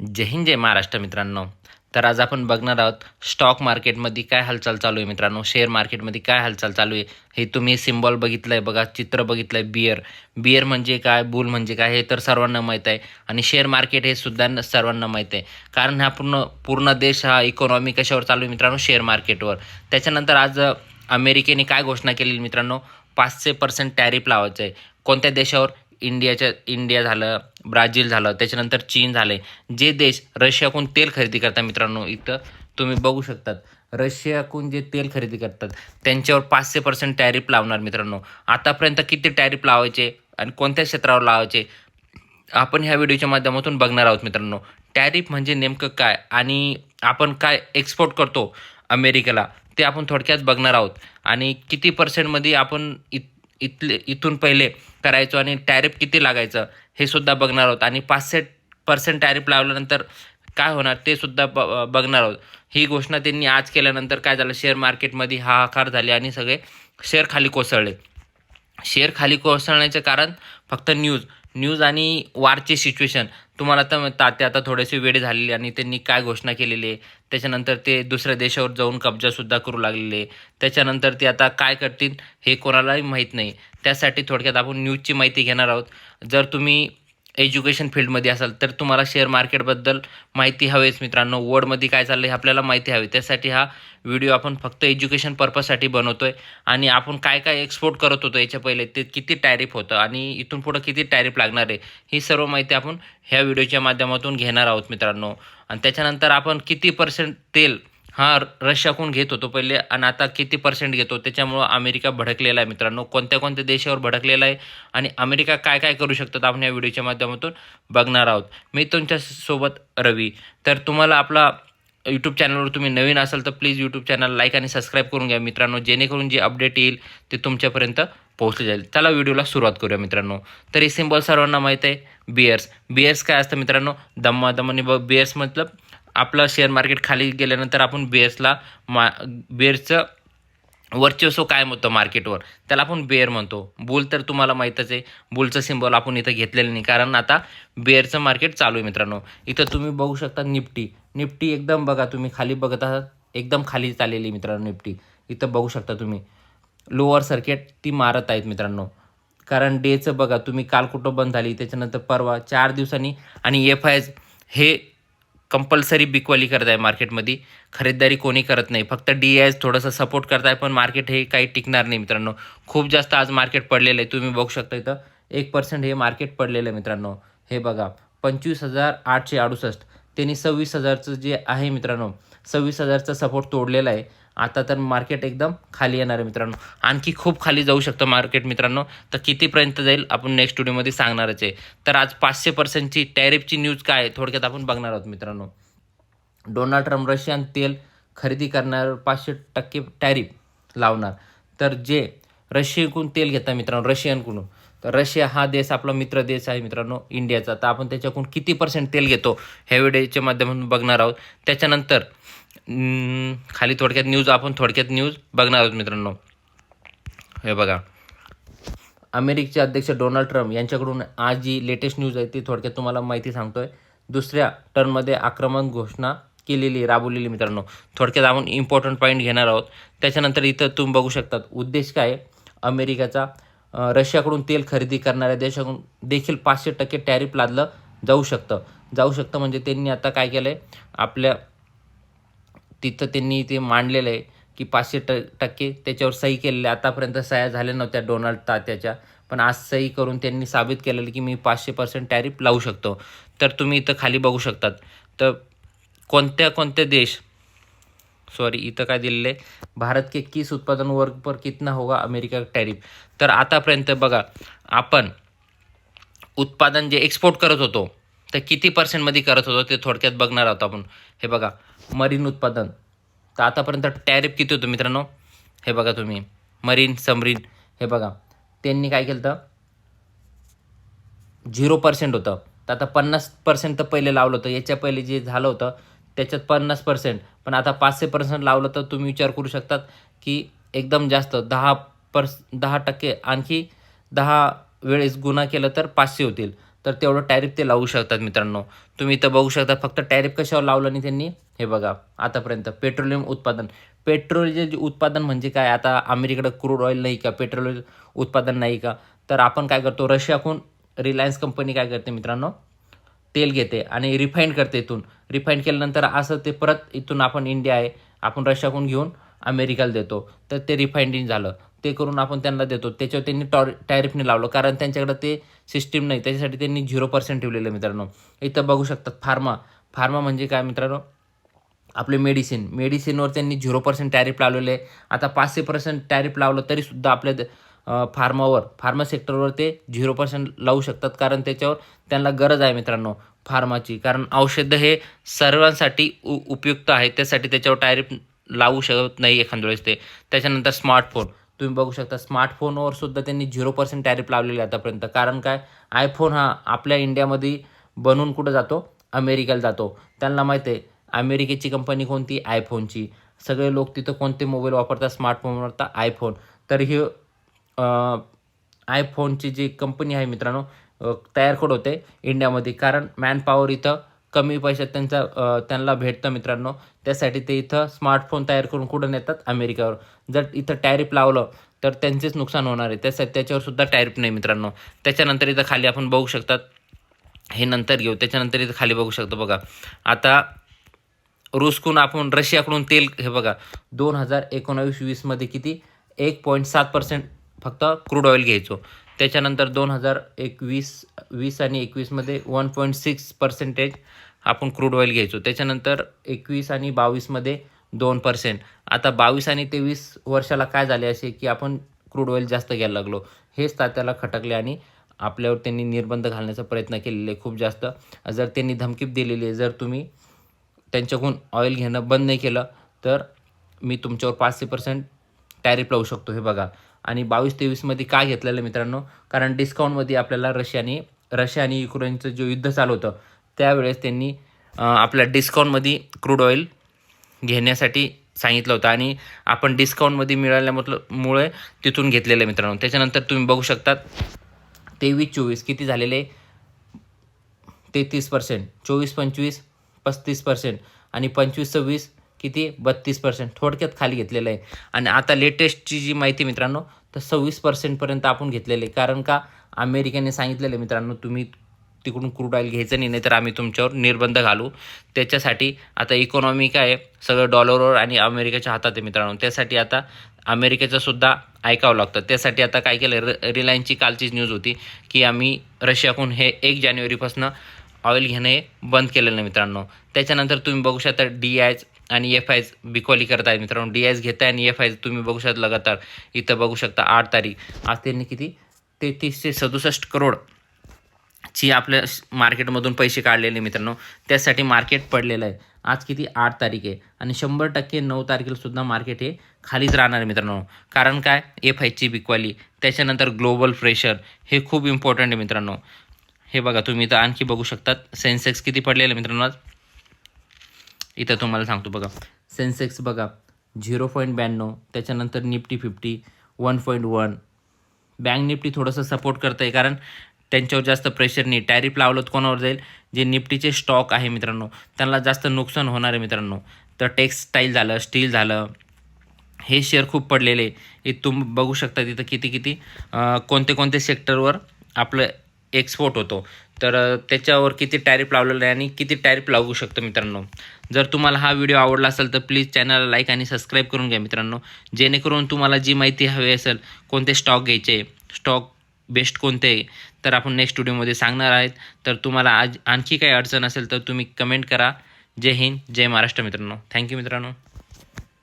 जय हिंद जय महाराष्ट्र मित्रांनो. तर आज आपण बघणार आहोत स्टॉक मार्केटमध्ये काय हालचाल चालू आहे मित्रांनो? शेअर मार्केटमध्ये काय हालचाल चालू आहे? हे तुम्ही सिम्बॉल बघितलं आहे बघा चित्र बघितलं आहे बियर बियर म्हणजे काय? बुल म्हणजे काय? हे तर सर्वांना माहीत आहे. आणि शेअर मार्केट हे सुद्धा सर्वांना माहीत आहे. कारण हा पूर्ण पूर्ण देश हा इकॉनॉमी कशावर चालू आहे मित्रांनो? शेअर मार्केटवर त्याच्यानंतर आज अमेरिकेने काय घोषणा केली मित्रांनो? पाचशे पर्सेंट टॅरिफ लावायचं आहे कोणत्या देशावर? इंडियाच्या इंडिया झालं ब्राझील झालं त्याच्यानंतर चीन झाले. जे देश रशियाकडून तेल खरेदी करतात मित्रांनो इथं तुम्ही बघू शकतात. रशियाकडून जे तेल खरेदी करतात त्यांच्यावर पाचशे पर्सेंट टॅरिफ लावणार मित्रांनो. आतापर्यंत किती टॅरिफ लावायचे आणि कोणत्या क्षेत्रावर लावायचे आपण ह्या व्हिडिओच्या माध्यमातून बघणार आहोत मित्रांनो. टॅरिफ म्हणजे नेमकं काय आणि आपण काय एक्सपोर्ट करतो अमेरिकेला ते आपण थोडक्यात बघणार आहोत. आणि किती पर्सेंटमध्ये आपण इत इथले इथून पहिले करायचो आणि टॅरिफ किती लागायचं हे सुद्धा बघणार आहोत. आणि पाचशे पर्सेंट टॅरिफ लावल्यानंतर काय होणार ते सुद्धा ब बघणार आहोत. ही घोषणा त्यांनी आज केल्यानंतर काय झालं शेअर मार्केटमध्ये हाहाकार झाले आणि सगळे शेअर खाली कोसळले. शेअर खाली कोसळण्याचे कारण फक्त न्यूज न्यूज आणि वारची सिच्युएशन तुम्हाला तर ताते आता थोडेसे वेळ झालेले आणि त्यांनी काय घोषणा केलेली आहे त्याच्यानंतर ते दुसऱ्या देशावर जाऊन कब्जासुद्धा करू लागलेले त्याच्यानंतर ते आता काय करतील हे कोणालाही माहीत नाही. त्यासाठी थोडक्यात आपण न्यूजची माहिती घेणार आहोत. जर तुम्ही एज्युकेशन फील्डमध्ये असाल तर तुम्हाला शेअर मार्केटबद्दल माहिती हवीच मित्रांनो. वर्डमध्ये काय चाललं आहे आपल्याला माहिती हवी. त्यासाठी हा व्हिडिओ आपण फक्त एज्युकेशन पर्पजसाठी बनवतो आहे आणि आपण काय काय एक्सपोर्ट करत होतो याच्या पहिले ते किती टॅरिफ होतं आणि इथून पुढं किती टॅरिफ लागणार आहे ही सर्व माहिती आपण ह्या व्हिडिओच्या माध्यमातून घेणार आहोत मित्रांनो. आणि त्याच्यानंतर आपण किती पर्सेंट तेल हा रशियाकडून घेत होतो पहिले आणि आता किती पर्सेंट घेतो? त्याच्यामुळं अमेरिका भडकलेला आहे मित्रांनो. कोणत्या कोणत्या देशावर भडकलेला आहे आणि अमेरिका काय काय करू शकतात आपण या व्हिडिओच्या माध्यमातून बघणार आहोत. मी तुमच्यासोबत रवी. तर तुम्हाला आपला यूट्यूब चॅनलवर तुम्ही नवीन असाल तर प्लीज यूट्यूब चॅनल लाईक आणि सबस्क्राईब करून घ्या मित्रांनो. जेणेकरून जे अपडेट येईल ते तुमच्यापर्यंत पोहोचले जाईल. चला व्हिडिओला सुरुवात करूया मित्रांनो. तर हे सिम्बॉल सर्वांना माहीत आहे बियर्स बियर्स काय असतं मित्रांनो? दम्मा दमनी ब बियर्स मतलब आपलं शेअर मार्केट खाली गेल्यानंतर आपण बेअर्सला मा बेअर्सचं वर्चस्व कायम होतं मार्केटवर त्याला आपण बेअर म्हणतो. बुल तर तुम्हाला माहीतच आहे. बुलचं सिम्बॉल आपण इथं घेतलेलं नाही. कारण आता बेअरचं मार्केट चालू आहे मित्रांनो. इथं तुम्ही बघू शकता निफ्टी. निफ्टी एकदम बघा तुम्ही खाली बघत आहात. एकदम खाली चाललेली मित्रांनो निफ्टी. इथं बघू शकता तुम्ही. लोअर सर्किट ती मारत आहेत मित्रांनो. कारण डेचं बघा तुम्ही काल कुठं बंद झाली? त्याच्यानंतर परवा चार दिवसांनी आणि एफ आय हे कंपल्सरी बिकवाली करत आहे मार्केटमध्ये. खरेदीदारी कोणी करत नाही. फक्त डी आय थोडंसं सपोर्ट करत आहे पण मार्केट हे काही टिकणार नाही मित्रांनो. खूप जास्त आज मार्केट पडलेलं आहे. तुम्ही बघू शकता इथं एक पर्सेंट हे मार्केट पडलेलं आहे मित्रांनो. हे बघा पंचवीस हजार आठशे अडुसष्ट. त्यांनी सव्वीस हजारचं जे आहे मित्रांनो सव्वीस हजारचा सपोर्ट तोडलेला आहे. आता तर मार्केट एकदम खाली येणार आहे मित्रांनो. आणखी खूप खाली जाऊ शकतं मार्केट मित्रांनो. तर कितीपर्यंत जाईल आपण नेक्स्ट व्हिडिओमध्ये सांगणारच आहे. तर आज पाचशे पर्सेंटची टॅरिफची न्यूज काय आहे थोडक्यात आपण बघणार आहोत मित्रांनो. डोनाल्ड ट्रम्प रशियन तेल खरेदी करणार पाचशे टक्के टॅरिफ लावणार. तर जे रशियाकडून तेल घेतात मित्रांनो रशियनकडून तर रशिया हा देश आपला मित्र देश आहे मित्रांनो इंडियाचा. तर आपण त्याच्याकडून किती पर्सेंट तेल घेतो ह्या व्हिडिओच्या माध्यमातून बघणार आहोत. त्याच्यानंतर खाली थोडक्यात न्यूज आपण थोडक्यात न्यूज बघणार आहोत मित्रांनो. हे बघा. अमेरिकेचे अध्यक्ष डोनाल्ड ट्रम्प यांच्याकडून आज जी लेटेस्ट न्यूज आहे ती थोडक्यात तुम्हाला माहिती सांगतोय. दुसऱ्या टर्ममध्ये आक्रमक घोषणा केलेली राबवलेली मित्रांनो. थोडक्यात आपण इम्पॉर्टंट पॉईंट घेणार आहोत. त्याच्यानंतर इथं तुम्ही बघू शकतात उद्देश काय आहे? अमेरिकेचा रशियाकडून तेल खरेदी करणाऱ्या देशाकडून देखील पाचशे टक्के टॅरिफ लादलं जाऊ शकतं. जाऊ शकतं म्हणजे त्यांनी आता काय केलं आहे आपल्या तिथं त्यांनी ते मांडलेलं आहे की पाचशे ट टक्के त्याच्यावर सही केलेले आतापर्यंत सह्या झाल्या नव्हत्या डोनाल्ड तात्याच्या. पण आज सही करून त्यांनी साबित केलेलं की मी पाचशे पर्सेंट टॅरिफ लावू शकतो. तर तुम्ही इथं खाली बघू शकतात. तर कोणत्या कोणत्या देश? सॉरी इथं काय दिलेलं आहे? भारत के किस उत्पादन वर्ग पर कितना होगा अमेरिका टॅरिफ? तर आतापर्यंत बघा आपण उत्पादन जे एक्सपोर्ट करत होतो तर किती पर्सेंटमध्ये करत होतो ते थोडक्यात बघणार आहोत आपण. हे बघा मरीन उत्पादन. तर आतापर्यंत टॅरिफ किती होतो मित्रांनो? हे बघा तुम्ही. मरीन समरीन हे बघा. त्यांनी काय केलं तर झिरो पर्सेंट होतं. तर आता पन्नास पर्सेंट तर पहिले लावलं होतं. याच्या पहिले जे झालं होतं त्याच्यात पन्नास पर्सेंट. पण आता पाचशे पर्सेंट लावलं तर तुम्ही विचार करू शकतात की एकदम जास्त. दहा पर्स दहा टक्के आणखी दहा वेळेस गुन्हा केलं तर पाचशे होतील. तर तेवढं टॅरिफ ते लावू शकतात मित्रांनो. तुम्ही इथं बघू शकता फक्त टॅरिफ कशावर लावलं नाही त्यांनी? हे बघा आतापर्यंत. पेट्रोलियम उत्पादन. पेट्रोलचे जे उत्पादन म्हणजे काय? आता अमेरिकेकडे क्रूड ऑइल नाही का? पेट्रोल उत्पादन नाही का? तर आपण काय करतो? रशियाकडून रिलायन्स कंपनी काय करते मित्रांनो? तेल घेते आणि रिफाईन करते इथून. रिफाईन केल्यानंतर असं ते परत इथून आपण इंडिया आहे. आपण रशियाकडून घेऊन अमेरिकाला देतो. तर ते रिफाईंडिंग झालं. ते करून आपण त्यांना देतो. त्याच्यावर त्यांनी टॉर टॅरिफने लावलं. कारण त्यांच्याकडे ते सिस्टीम नाही. त्याच्यासाठी त्यांनी झिरो पर्सेंट ठेवलेलं आहे मित्रांनो. इथं बघू शकतात फार्मा फार्मा म्हणजे काय मित्रांनो? आपले मेडिसिन मेडिसिनवर त्यांनी झिरो पर्सेंट टॅरिफ लावलेले आहे. आता पाचशे पर्सेंट टॅरिफ लावलं तरीसुद्धा आपल्या फार्मावर फार्मा सेक्टरवर ते झिरो पर्सेंट लावू शकतात. कारण त्याच्यावर त्यांना गरज आहे मित्रांनो फार्माची कारण औषधं हे सर्वांसाठी उ उपयुक्त आहे. त्यासाठी त्याच्यावर टॅरिफ लावू शकत नाही एखाद्या वेळेस ते. त्याच्यानंतर स्मार्टफोन तुम्ही बघू शकता स्मार्टफोनवर सुद्धा त्यांनी झिरो पर्सेंट टॅरिफ लावलेले आहे आतापर्यंत. कारण काय? आयफोन हा आपल्या इंडियामध्ये बनवून कुठं जातो? अमेरिकेला जातो. त्यांना माहिती आहे अमेरिकेची कंपनी कोणती? आयफोनची सगळे लोक तिथं कोणते मोबाईल वापरतात? स्मार्टफोन वापरतात. आयफोन तर ही आयफोनची जी कंपनी आहे मित्रांनो तयार कुठं होते? इंडियामध्ये. कारण मॅनपावर इथं कमी पैशात त्यांचा त्यांना भेटतं मित्रांनो. त्यासाठी ते इथं स्मार्टफोन तयार करून कुठं नेतात? अमेरिकावर. जर इथं टॅरिफ लावलं तर त्यांचेच नुकसान होणार आहे. त्यासाठी त्याच्यावर सुद्धा टॅरिफ नाही मित्रांनो. त्याच्यानंतर इथं खाली आपण बघू शकतात. हे नंतर घेऊ. त्याच्यानंतर इथं खाली बघू शकतो बघा. आता रुसकून आपण रशियाकडून तेल हे बघा. दोन हजार एकोणावीस वीसमध्ये किती? एक पॉईंट सात पर्सेंट फक्त क्रूड ऑइल घ्यायचो. त्याच्यानंतर दोन हजार एकवीस वीस आणि एकवीसमध्ये वन पॉईंट सिक्स पर्सेंटेज आपण क्रूड ऑइल घ्यायचो. त्याच्यानंतर एकवीस आणि बावीसमध्ये दोन पर्सेंट आता बावीस आणि तेवीस वर्षाला काय झाले असे की आपण क्रूड ऑइल जास्त घ्यायला लागलो. हेच तात्याला खटकले आणि आपल्यावर त्यांनी निर्बंध घालण्याचा प्रयत्न केलेले खूप जास्त. जर त्यांनी धमकीप दिलेली आहे जर तुम्ही त्यांच्याकडून ऑइल घेणं बंद नाही केलं तर मी तुमच्यावर पाचशे पर्सेंट टॅरिफ लावू शकतो. हे बघा. आणि बावीस तेवीसमध्ये का घेतलेलं मित्रांनो? कारण डिस्काउंटमध्ये आपल्याला रशियाने रशिया आणि युक्रेनचं जे युद्ध चालू होतं त्यावेळेस त्यांनी आपल्या डिस्काउंटमध्ये क्रूड ऑइल घेण्यासाठी सांगितलं होतं. आणि आपण डिस्काउंटमध्ये मिळाल्यामुळे मुळे तिथून घेतलेलं मित्रांनो. त्याच्यानंतर तुम्ही बघू शकतात तेवीस चोवीस किती झालेले? तेहतीस पर्सेंट चोवीस पंचवीस पस्तीस पर्सेंट आणि पंचवीस सव्वीस किती? बत्तीस पर्सेंट थोडक्यात खाली घेतलेलं आहे. आणि आता लेटेस्टची जी माहिती मित्रांनो तर सव्वीस पर्सेंटपर्यंत आपण घेतलेलं आहे. कारण का? अमेरिकेने सांगितलेलं आहे मित्रांनो तुम्ही तिकडून क्रूड ऑईल घ्यायचं नाही तर आम्ही तुमच्यावर निर्बंध घालू. त्याच्यासाठी आता इकॉनॉमी काय आहे? सगळं डॉलरवर आणि अमेरिकेच्या हातात आहे मित्रांनो. त्यासाठी आता अमेरिकेचं सुद्धा ऐकावं लागतं. त्यासाठी आता काय केलं र रिलायन्सची कालचीच न्यूज होती की आम्ही रशियाकडून हे एक जानेवारीपासून ऑइल घेणं हे बंद केलेलं आहे मित्रांनो. त्याच्यानंतर तुम्ही बघू शकता डी आयच आणि एफ आयज बिकॉली करत आहे मित्रांनो. डी आयज घेत आहे आणि एफ आयज तुम्ही बघू शकता लगातार. इथं बघू शकता आठ तारीख. आज त्यांनी किती? तेहतीस ते सदुसष्ट करोड ची आपल्या श- मार्केटमधून पैसे काढलेले मित्रांनो. त्यासाठी मार्केट पडलेलं आहे. आज किती? आठ तारीख आहे. आणि शंभर टक्के नऊ तारखेला सुद्धा मार्केट हे खालीच राहणार आहे मित्रांनो. कारण काय? एफ आयची बिकवाली त्याच्यानंतर ग्लोबल प्रेशर हे खूप इम्पॉर्टंट आहे मित्रांनो. हे बघा तुम्ही इथं आणखी बघू शकतात. सेन्सेक्स किती पडलेलं आहे मित्रांनो आज? इथं तुम्हाला सांगतो बघा. सेन्सेक्स बघा झिरो पॉईंट ब्याण्णव त्याच्यानंतर Nifty fifty one point one. Bank Nifty थोडंसं सपोर्ट करतं आहे कारण त्यांच्यावर जास्त प्रेशर नाही. टॅरिफ लावलं तर कोणावर जाईल? जे निफ्टीचे स्टॉक आहे मित्रांनो त्यांना जास्त नुकसान होणार आहे मित्रांनो. तर टेक्स्टाईल झालं स्टील झालं हे शेअर खूप पडलेले. हे तुम बघू शकता तिथं किती किती कोणते कोणते सेक्टरवर आपलं एक्सपोर्ट होतो. तर त्याच्यावर किती टॅरिफ लावलेलं आहे आणि किती टॅरिफ लागू शकतो मित्रांनो? जर तुम्हाला हा व्हिडिओ आवडला असेल तर प्लीज चॅनलला लाईक आणि सबस्क्राईब करून घ्या मित्रांनो. जेणेकरून तुम्हाला जी माहिती हवी असेल कोणते स्टॉक घ्यायचे स्टॉक बेस्ट कोणते आहे, तर आपण नेक्स्ट व्हिडिओमध्ये सांगणार आहेत. तर तुम्हाला आज आणखी काही अडचण असेल तर तुम्ही कमेंट करा. जय हिंद जय महाराष्ट्र मित्रांनो. थँक्यू मित्रांनो.